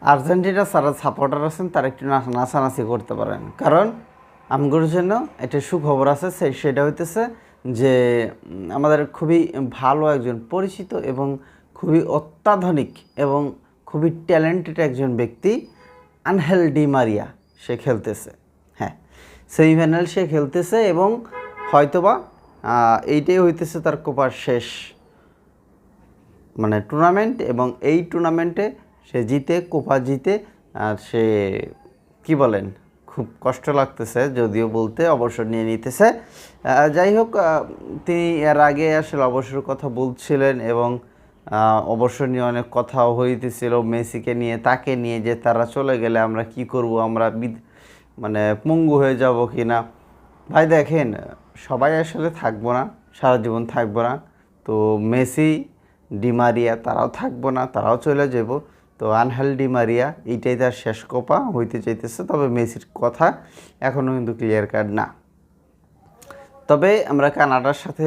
Argentina যারা supporter আছেন, তারা একটু নাচ- নাচানাচি করতে পারেন। কারণ আমগুলোর জন্য একটা সুখবর আছে, সে- সেটা হইতেছে যে আমাদের খুবই ভালো একজন পরিচিত এবং খুবই অত্যাধুনিক এবং খুবই ট্যালেন্টেড একজন ব্যক্তি, আনহেল ডি মারিয়া। সে খেলতেছে। হ্যাঁ সেমিফাইনাল সে খেলতেছে এবং হয়তোবা এইটাই হইতেছে তার কোপার শেষ মানে টুর্নামেন্ট এবং এই টুর্নামেন্টে সে জিতে কোপা জিতে, আর সে, কি বলেন, খুব কষ্ট লাগতেছে, যদিও বলতে অবসর নিয়ে নিতেছে। যাই হোক তিনি এর আগে আসলে অবসরের কথা বলছিলেন এবং অবসর নিয়ে অনেক কথাও হইতেছিল মেসিকে নিয়ে, তাকে নিয়ে যে তারা চলে গেলে আমরা কি করব, আমরা মানে পঙ্গু হয়ে যাব কি না ভাই দেখেন, সবাই আসলে থাকব না, সারা জীবন থাকব না। তো মেসি ডিমারিয়া তারাও থাকব না, তারাও চলে যাব। তো আনহেল ডিমারিয়া এইটাই তার শেষ কোপা, হইতে চাইতেছে, তবে মেসির কথা এখনও কিন্তু ক্লিয়ার কাট না। তবে আমরা কানাডার সাথে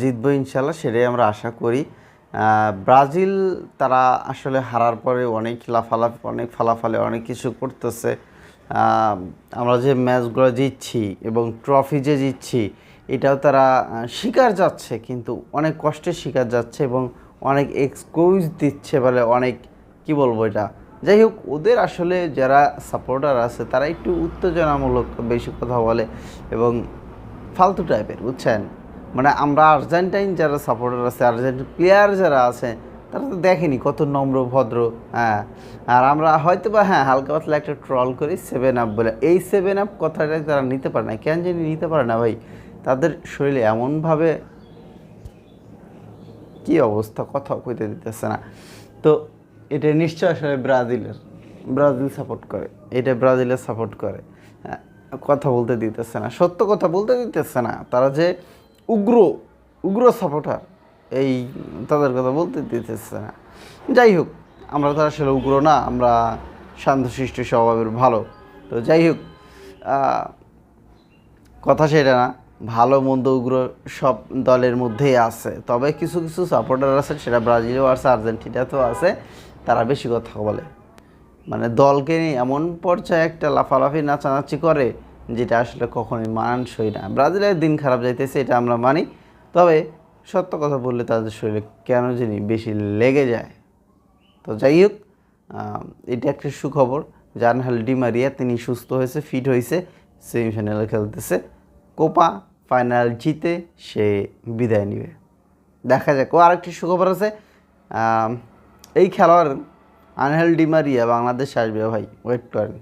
জিতবো ইনশাল্লাহ সেটাই আমরা আশা করি। ব্রাজিল তারা আসলে হারার পরে অনেক লাফালাফি, অনেক ফালাফালে অনেক কিছু করতেছে। আমরা যে ম্যাচগুলো জিতছি এবং ট্রফি যে জিতছি, এটাও তারা শিকার যাচ্ছে, কিন্তু অনেক কষ্টে শিকার যাচ্ছে এবং অনেক এক্সকিউজ দিচ্ছে বলে অনেক কি বলব এটা? যাই হোক ওদের আসলে যারা সাপোর্টার আছে, তারা একটু উত্তেজনামূলক বেশি কথা বলে এবং ফালতু টাইপের বুঝছেন? মানে আমরা আর্জেন্টাইন যারা সাপোর্টার আছে আর্জেন্টিন প্লেয়ার যারা আছে, তারা তো দেখেনি কত নম্র, ভদ্র হ্যাঁ? আর আমরা হয়তো বা হ্যাঁ হালকা পাতলা একটা ট্রল করি সেভেন আপ বলে। এই সেভেন আপ কথাটা তারা নিতে পারে না। কেন জানি নিতে পারে না ভাই? তাদের শরীরে এমনভাবে কি অবস্থা? কথা কইতে দিতেছে না। তো এটা নিশ্চয় আসলে ব্রাজিলের। ব্রাজিল সাপোর্ট করে। এটা ব্রাজিলের সাপোর্ট করে। হ্যাঁ, কথা বলতে দিতেছে না। সত্য কথা বলতে দিতেছে না। তারা যে উগ্র উগ্র সাপোর্টার এই তাদের কথা বলতে দিতেছে না। যাই হোক আমরা তো আসলে উগ্র না আমরা শান্তশিষ্ট স্বভাবের ভালো। তো যাই হোক কথা সেটা না। ভালো মন্দ উগ্র সব দলের মধ্যেই আছে। তবে কিছু কিছু সাপোর্টার আছে সেটা ব্রাজিলও আছে আর্জেন্টিনাতেও আছে। তারা বেশি কথা বলে। মানে দলকে নিয়ে এমন পর্যায়ে একটা লাফালাফি, নাচানাচি করে, যেটা আসলে কখনোই মানানসই না। ব্রাজিলের দিন খারাপ যাইতেছে, এটা আমরা মানি। তবে সত্য কথা বললে তাদের শরীরে কেন জানি বেশি লেগে যায়। তো যাই হোক এটা একটা সুখবর। জানহাল ডিমারিয়া তিনি সুস্থ হয়েছে, ফিট হয়েছে, সেমিফাইনালে খেলতেছে। কোপা ফাইনাল জিতে সে বিদায় নেবে। দেখা যাক। ও আরেকটি সুখবর আছে এই খেলোয়াড় আনহেল ডিমারিয়া বাংলাদেশ আসবে ভাই ওয়েট করেন।